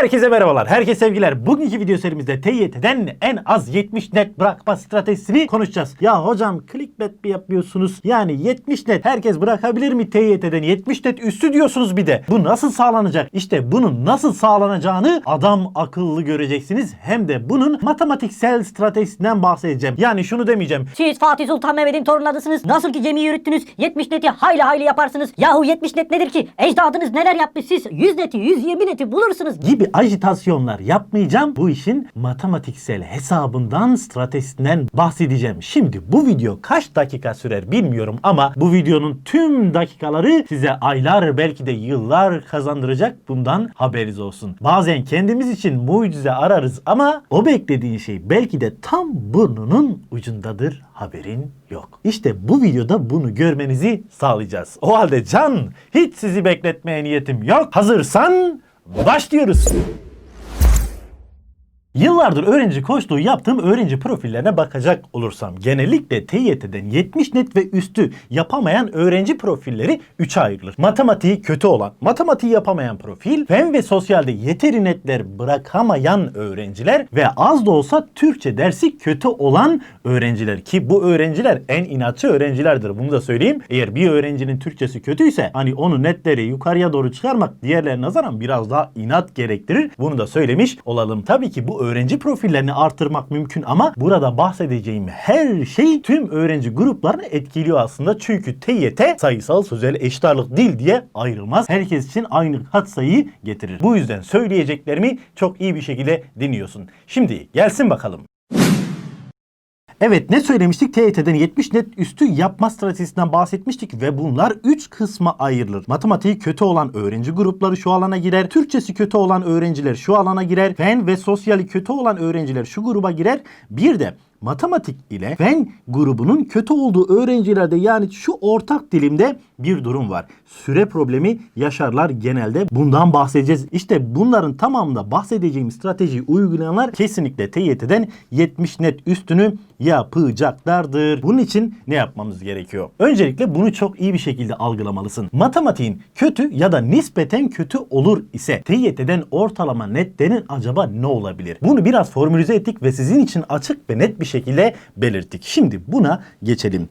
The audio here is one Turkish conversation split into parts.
Herkese merhabalar, herkese sevgiler. Bugünkü video serimizde TYT'den en az 70 net bırakma stratejisini konuşacağız. Ya hocam clickbait mi yapıyorsunuz? Yani 70 net herkes bırakabilir mi TYT'den? 70 net üstü diyorsunuz bir de. Bu nasıl sağlanacak? İşte bunun nasıl sağlanacağını adam akıllı göreceksiniz. Hem de bunun matematiksel stratejisinden bahsedeceğim. Yani şunu demeyeceğim. Siz Fatih Sultan Mehmet'in torunlarısınız. Nasıl ki gemiyi yürüttünüz 70 neti hayli hayli yaparsınız. Yahu 70 net nedir ki? Ecdadınız neler yapmış siz 100 neti 120 neti bulursunuz. gibi ajitasyonlar yapmayacağım. Bu işin matematiksel hesabından, stratejisinden bahsedeceğim. Şimdi bu video kaç dakika sürer bilmiyorum ama bu videonun tüm dakikaları size aylar belki de yıllar kazandıracak. Bundan haberiniz olsun. Bazen kendimiz için mucize ararız ama o beklediğin şey belki de tam burnunun ucundadır. Haberin yok. İşte bu videoda bunu görmenizi sağlayacağız. O halde can hiç sizi bekletmeye niyetim yok. Hazırsan Başlıyoruz. Yıllardır öğrenci koçluğu yaptığım öğrenci profillerine bakacak olursam genellikle TYT'den 70 net ve üstü yapamayan öğrenci profilleri 3'e ayrılır. Matematiği kötü olan, matematiği yapamayan profil, fen ve sosyalde yeteri netler bırakamayan öğrenciler ve az da olsa Türkçe dersi kötü olan öğrenciler ki bu öğrenciler en inatçı öğrencilerdir. Bunu da söyleyeyim. Eğer bir öğrencinin Türkçesi kötüyse hani onu netleri yukarıya doğru çıkarmak diğerlerine nazaran biraz daha inat gerektirir. Bunu da söylemiş olalım. Tabii ki bu öğrenci profillerini artırmak mümkün ama burada bahsedeceğim her şey tüm öğrenci gruplarını etkiliyor aslında. Çünkü TYT sayısal sözel eşit dil diye ayrılmaz. Herkes için aynı katsayıyı getirir. Bu yüzden söyleyeceklerimi çok iyi bir şekilde dinliyorsun. Şimdi gelsin bakalım. Evet ne söylemiştik? TYT'den 70 net üstü yapma stratejisinden bahsetmiştik ve bunlar 3 kısma ayrılır. Matematiği kötü olan öğrenci grupları şu alana girer. Türkçesi kötü olan öğrenciler şu alana girer. Fen ve sosyali kötü olan öğrenciler şu gruba girer. Bir de matematik ile fen grubunun kötü olduğu öğrencilerde yani şu ortak dilimde bir durum var. Süre problemi yaşarlar genelde. Bundan bahsedeceğiz. İşte bunların tamamında bahsedeceğim stratejiyi uygulayanlar kesinlikle TYT'den 70 net üstünü yapacaklardır. Bunun için ne yapmamız gerekiyor? Öncelikle bunu çok iyi bir şekilde algılamalısın. Matematiğin kötü ya da nispeten kötü olur ise TYT'den ortalama netlerin acaba ne olabilir? Bunu biraz formülize ettik ve sizin için açık ve net bir şekilde belirttik. Şimdi buna geçelim.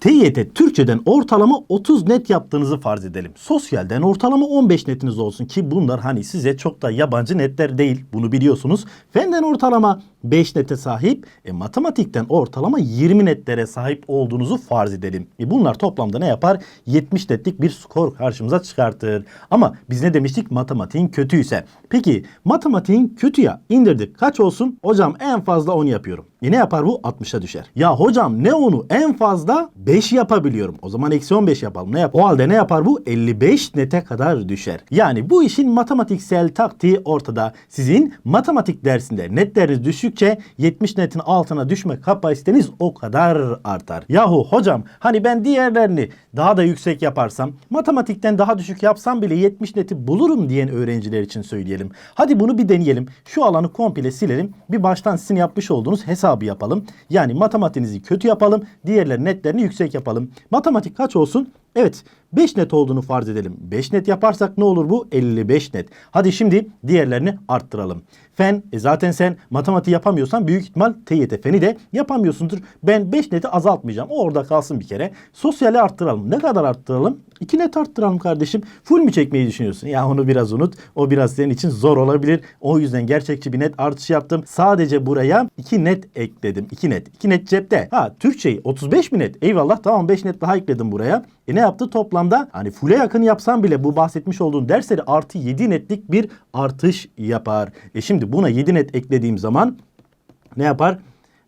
TYT Türkçeden ortalama 30 net yaptığınızı farz edelim. Sosyalden ortalama 15 netiniz olsun ki bunlar hani size çok da yabancı netler değil. Bunu biliyorsunuz. Fenden ortalama 5 nete sahip, e, matematikten ortalama 20 netlere sahip olduğunuzu farz edelim. E, bunlar toplamda ne yapar? 70 netlik bir skor karşımıza çıkartır. Ama biz ne demiştik? Matematiğin kötüyse. Peki matematiğin kötü ya indirdik. Kaç olsun? Hocam en fazla 10 yapıyorum. E ne yapar bu? 60'a düşer. Ya hocam ne onu en fazla 5 yapabiliyorum. O zaman eksi 15 yapalım. Ne yap? O halde ne yapar bu? 55 nete kadar düşer. Yani bu işin matematiksel taktiği ortada. Sizin matematik dersinde netleriniz düşükçe 70 netin altına düşme kapasiteniz o kadar artar. Yahu hocam hani ben diğerlerini daha da yüksek yaparsam matematikten daha düşük yapsam bile 70 neti bulurum diyen öğrenciler için söyleyelim. Hadi bunu bir deneyelim. Şu alanı komple silelim. Bir baştan sizin yapmış olduğunuz hesabı yapalım. Yani matematiğinizi kötü yapalım. Diğerleri netlerini yüksek yapalım. Matematik kaç olsun? Evet 5 net olduğunu farz edelim. 5 net yaparsak ne olur bu? 55 net. Hadi şimdi diğerlerini arttıralım. Fen e zaten sen matematiği yapamıyorsan büyük ihtimal TYT feni de yapamıyorsundur. Ben 5 neti azaltmayacağım. O orada kalsın bir kere. Sosyali arttıralım. Ne kadar arttıralım? 2 net arttıralım kardeşim. Full mü çekmeyi düşünüyorsun? Ya onu biraz unut. O biraz senin için zor olabilir. O yüzden gerçekçi bir net artış yaptım. Sadece buraya 2 net ekledim. 2 net. 2 net cepte. Ha Türkçeyi 35 mi net? Eyvallah tamam 5 net daha ekledim buraya. E ne yaptı? Toplamda hani full'e yakın yapsam bile bu bahsetmiş olduğun dersleri artı 7 netlik bir artış yapar. E şimdi buna 7 net eklediğim zaman ne yapar?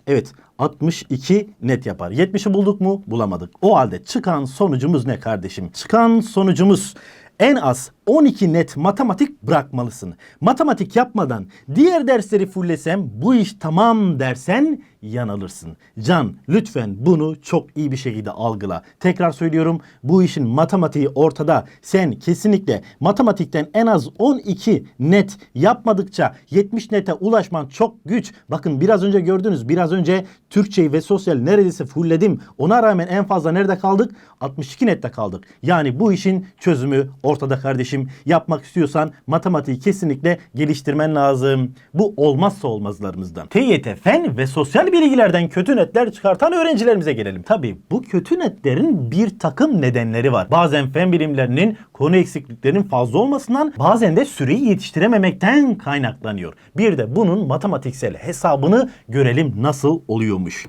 Evet 62 net yapar. 70'i bulduk mu? Bulamadık. O halde çıkan sonucumuz ne kardeşim? Çıkan sonucumuz en az 12 net matematik bırakmalısın. Matematik yapmadan diğer dersleri fullesem bu iş tamam dersen yanılırsın. Can lütfen bunu çok iyi bir şekilde algıla. Tekrar söylüyorum bu işin matematiği ortada. Sen kesinlikle matematikten en az 12 net yapmadıkça 70 nete ulaşman çok güç. Bakın biraz önce gördünüz biraz önce Türkçeyi ve sosyal neredeyse fullledim. Ona rağmen en fazla nerede kaldık? 62 nette kaldık. Yani bu işin çözümü ortada kardeşim. Kardeşim. Yapmak istiyorsan matematiği kesinlikle geliştirmen lazım. Bu olmazsa olmazlarımızdan. TYT fen ve sosyal bilgilerden kötü netler çıkartan öğrencilerimize gelelim. Tabii bu kötü netlerin bir takım nedenleri var. Bazen fen bilimlerinin konu eksikliklerinin fazla olmasından bazen de süreyi yetiştirememekten kaynaklanıyor. Bir de bunun matematiksel hesabını görelim nasıl oluyormuş.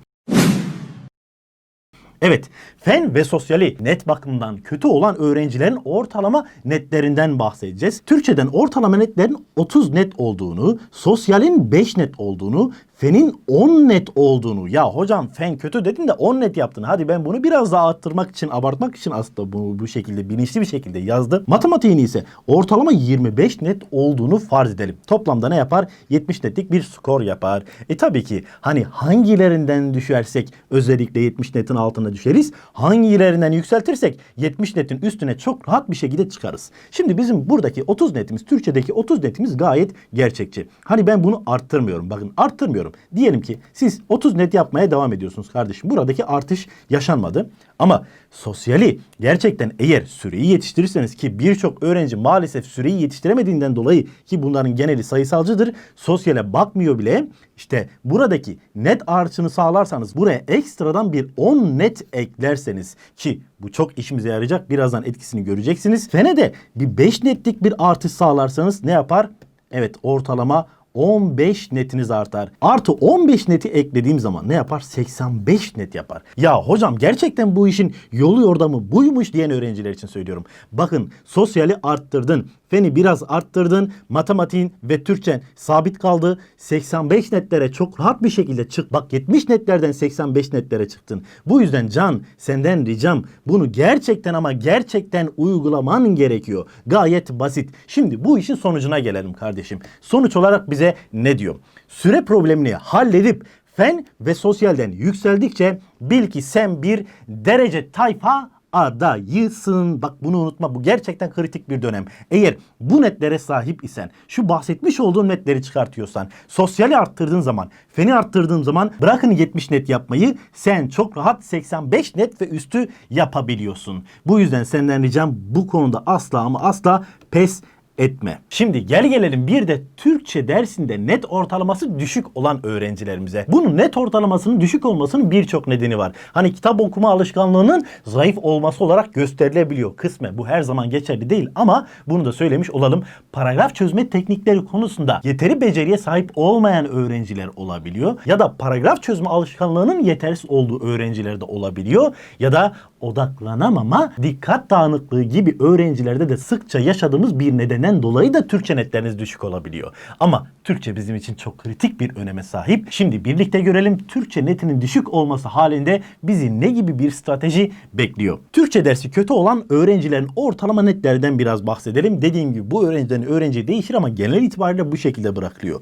Evet, fen ve sosyali net bakımdan kötü olan öğrencilerin ortalama netlerinden bahsedeceğiz. Türkçeden ortalama netlerin 30 net olduğunu, sosyalin 5 net olduğunu, fenin 10 net olduğunu. Ya hocam fen kötü dedin de 10 net yaptın. Hadi ben bunu biraz daha arttırmak için, abartmak için aslında bu, bu şekilde bilinçli bir şekilde yazdım. Matematiğin ise ortalama 25 net olduğunu farz edelim. Toplamda ne yapar? 70 netlik bir skor yapar. E tabii ki hani hangilerinden düşersek özellikle 70 netin altına düşeriz. Hangilerinden yükseltirsek 70 netin üstüne çok rahat bir şekilde çıkarız. Şimdi bizim buradaki 30 netimiz, Türkçedeki 30 netimiz gayet gerçekçi. Hani ben bunu arttırmıyorum. Bakın arttırmıyorum. Diyelim ki siz 30 net yapmaya devam ediyorsunuz kardeşim. Buradaki artış yaşanmadı. Ama sosyali gerçekten eğer süreyi yetiştirirseniz ki birçok öğrenci maalesef süreyi yetiştiremediğinden dolayı ki bunların geneli sayısalcıdır. Sosyale bakmıyor bile. İşte buradaki net artışını sağlarsanız buraya ekstradan bir 10 net eklerseniz ki bu çok işimize yarayacak. Birazdan etkisini göreceksiniz. Fene de bir 5 netlik bir artış sağlarsanız ne yapar? Evet ortalama 15 netiniz artar. Artı 15 neti eklediğim zaman ne yapar? 85 net yapar. Ya hocam gerçekten bu işin yolu yordamı buymuş diyen öğrenciler için söylüyorum. Bakın sosyali arttırdın. Feni biraz arttırdın. Matematiğin ve Türkçen sabit kaldı. 85 netlere çok rahat bir şekilde çık. Bak 70 netlerden 85 netlere çıktın. Bu yüzden Can senden ricam bunu gerçekten ama gerçekten uygulaman gerekiyor. Gayet basit. Şimdi bu işin sonucuna gelelim kardeşim. Sonuç olarak bize ne diyor? Süre problemini halledip fen ve sosyalden yükseldikçe bil ki sen bir derece tayfa adayısın. Bak bunu unutma. Bu gerçekten kritik bir dönem. Eğer bu netlere sahip isen, şu bahsetmiş olduğum netleri çıkartıyorsan, sosyali arttırdığın zaman, feni arttırdığın zaman bırakın 70 net yapmayı sen çok rahat 85 net ve üstü yapabiliyorsun. Bu yüzden senden ricam bu konuda asla ama asla pes etme. Şimdi gel gelelim bir de Türkçe dersinde net ortalaması düşük olan öğrencilerimize. Bunun net ortalamasının düşük olmasının birçok nedeni var. Hani kitap okuma alışkanlığının zayıf olması olarak gösterilebiliyor kısmen. Bu her zaman geçerli değil ama bunu da söylemiş olalım. Paragraf çözme teknikleri konusunda yeteri beceriye sahip olmayan öğrenciler olabiliyor. Ya da paragraf çözme alışkanlığının yetersiz olduğu öğrenciler de olabiliyor. Ya da odaklanamama, dikkat dağınıklığı gibi öğrencilerde de sıkça yaşadığımız bir nedenden dolayı da Türkçe netleriniz düşük olabiliyor. Ama Türkçe bizim için çok kritik bir öneme sahip. Şimdi birlikte görelim Türkçe netinin düşük olması halinde bizi ne gibi bir strateji bekliyor. Türkçe dersi kötü olan öğrencilerin ortalama netlerden biraz bahsedelim. Dediğim gibi bu öğrenciden öğrenciye değişir ama genel itibariyle bu şekilde bırakılıyor.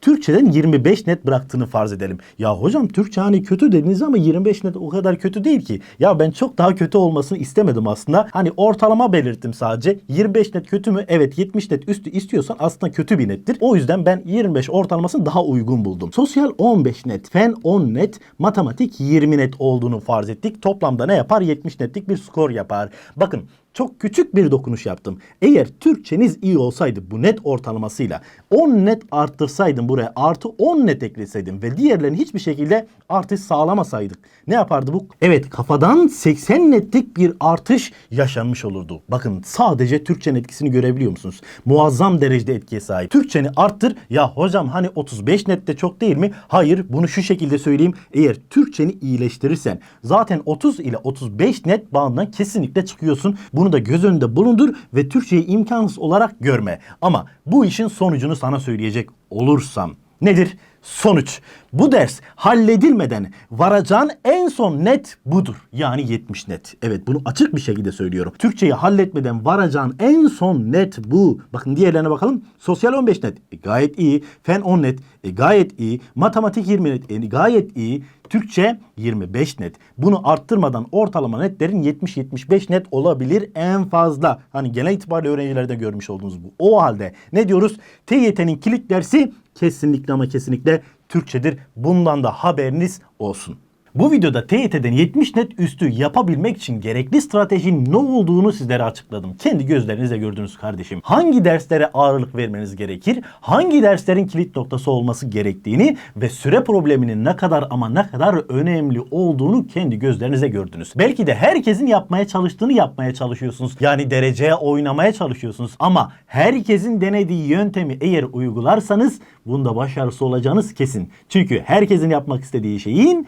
Türkçeden 25 net bıraktığını farz edelim. Ya hocam Türkçe hani kötü dediniz ama 25 net o kadar kötü değil ki. Ya ben çok daha kötü olmasını istemedim aslında. Hani ortalama belirttim sadece. 25 net kötü mü? Evet 70 net üstü istiyorsan aslında kötü bir nettir. O yüzden ben 25 ortalamasını daha uygun buldum. Sosyal 15 net, fen 10 net, matematik 20 net olduğunu farz ettik. Toplamda ne yapar? 70 netlik bir skor yapar. Bakın çok küçük bir dokunuş yaptım. Eğer Türkçeniz iyi olsaydı bu net ortalamasıyla 10 net arttırsaydım buraya artı 10 net ekleseydim ve diğerlerini hiçbir şekilde artış sağlamasaydık ne yapardı bu? Evet kafadan 80 netlik bir artış yaşanmış olurdu. Bakın sadece Türkçenin etkisini görebiliyor musunuz? Muazzam derecede etkiye sahip. Türkçeni arttır. Ya hocam hani 35 net de çok değil mi? Hayır bunu şu şekilde söyleyeyim. Eğer Türkçeni iyileştirirsen zaten 30 ile 35 net bandına kesinlikle çıkıyorsun. Bunu da göz önünde bulundur ve Türkçeyi imkansız olarak görme. Ama bu işin sonucunu sana söyleyecek olursam nedir? Sonuç. Bu ders halledilmeden varacağın en son net budur. Yani 70 net. Evet bunu açık bir şekilde söylüyorum. Türkçeyi halletmeden varacağın en son net bu. Bakın diğerlerine bakalım. Sosyal 15 net. E, gayet iyi. Fen 10 net. E, gayet iyi. Matematik 20 net. E, gayet iyi. Türkçe 25 net. Bunu arttırmadan ortalama netlerin 70-75 net olabilir en fazla. Hani genel itibariyle öğrencilerde görmüş olduğunuz bu. O halde ne diyoruz? TYT'nin kilit dersi kesinlikle ama kesinlikle Türkçedir. Bundan da haberiniz olsun. Bu videoda TYT'den 70 net üstü yapabilmek için gerekli stratejinin ne olduğunu sizlere açıkladım. Kendi gözlerinizle gördünüz kardeşim. Hangi derslere ağırlık vermeniz gerekir? Hangi derslerin kilit noktası olması gerektiğini ve süre probleminin ne kadar ama ne kadar önemli olduğunu kendi gözlerinize gördünüz. Belki de herkesin yapmaya çalıştığını yapmaya çalışıyorsunuz. Yani dereceye oynamaya çalışıyorsunuz. Ama herkesin denediği yöntemi eğer uygularsanız bunda başarısı olacağınız kesin. Çünkü herkesin yapmak istediği şeyin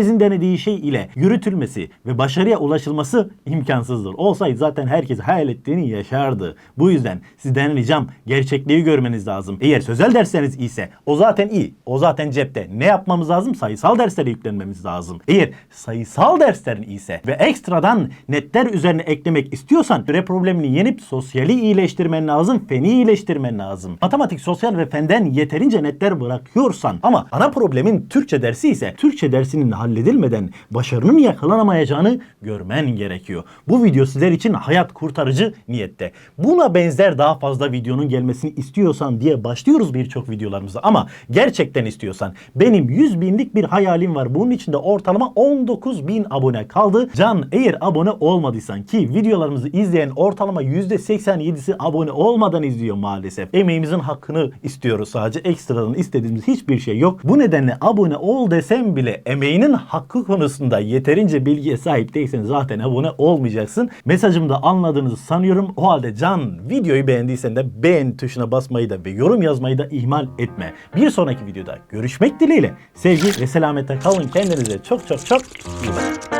herkesin denediği şey ile yürütülmesi ve başarıya ulaşılması imkansızdır. Olsaydı zaten herkes hayal ettiğini yaşardı. Bu yüzden sizden ricam gerçekliği görmeniz lazım. Eğer sözel dersleriniz iyiyse o zaten iyi. O zaten cepte. Ne yapmamız lazım? Sayısal derslere yüklenmemiz lazım. Eğer sayısal derslerin iyiyse ve ekstradan netler üzerine eklemek istiyorsan süre problemini yenip sosyali iyileştirmen lazım, feni iyileştirmen lazım. Matematik, sosyal ve fenden yeterince netler bırakıyorsan ama ana problemin Türkçe dersi ise Türkçe dersinin halledilmeden başarının yakalanamayacağını görmen gerekiyor. Bu video sizler için hayat kurtarıcı niyette. Buna benzer daha fazla videonun gelmesini istiyorsan diye başlıyoruz birçok videolarımıza ama gerçekten istiyorsan benim 100 binlik bir hayalim var. Bunun için de ortalama 19 bin abone kaldı. Can eğer abone olmadıysan ki videolarımızı izleyen ortalama %87'si abone olmadan izliyor maalesef. Emeğimizin hakkını istiyoruz sadece. Ekstradan istediğimiz hiçbir şey yok. Bu nedenle abone ol desem bile emeğinin hakkı konusunda yeterince bilgiye sahip değilsen zaten abone olmayacaksın. Mesajımı da anladığınızı sanıyorum. O halde Can videoyu beğendiysen de beğen tuşuna basmayı da ve yorum yazmayı da ihmal etme. Bir sonraki videoda görüşmek dileğiyle. Sevgi ve selametle kalın. Kendinize çok çok çok iyi bakın.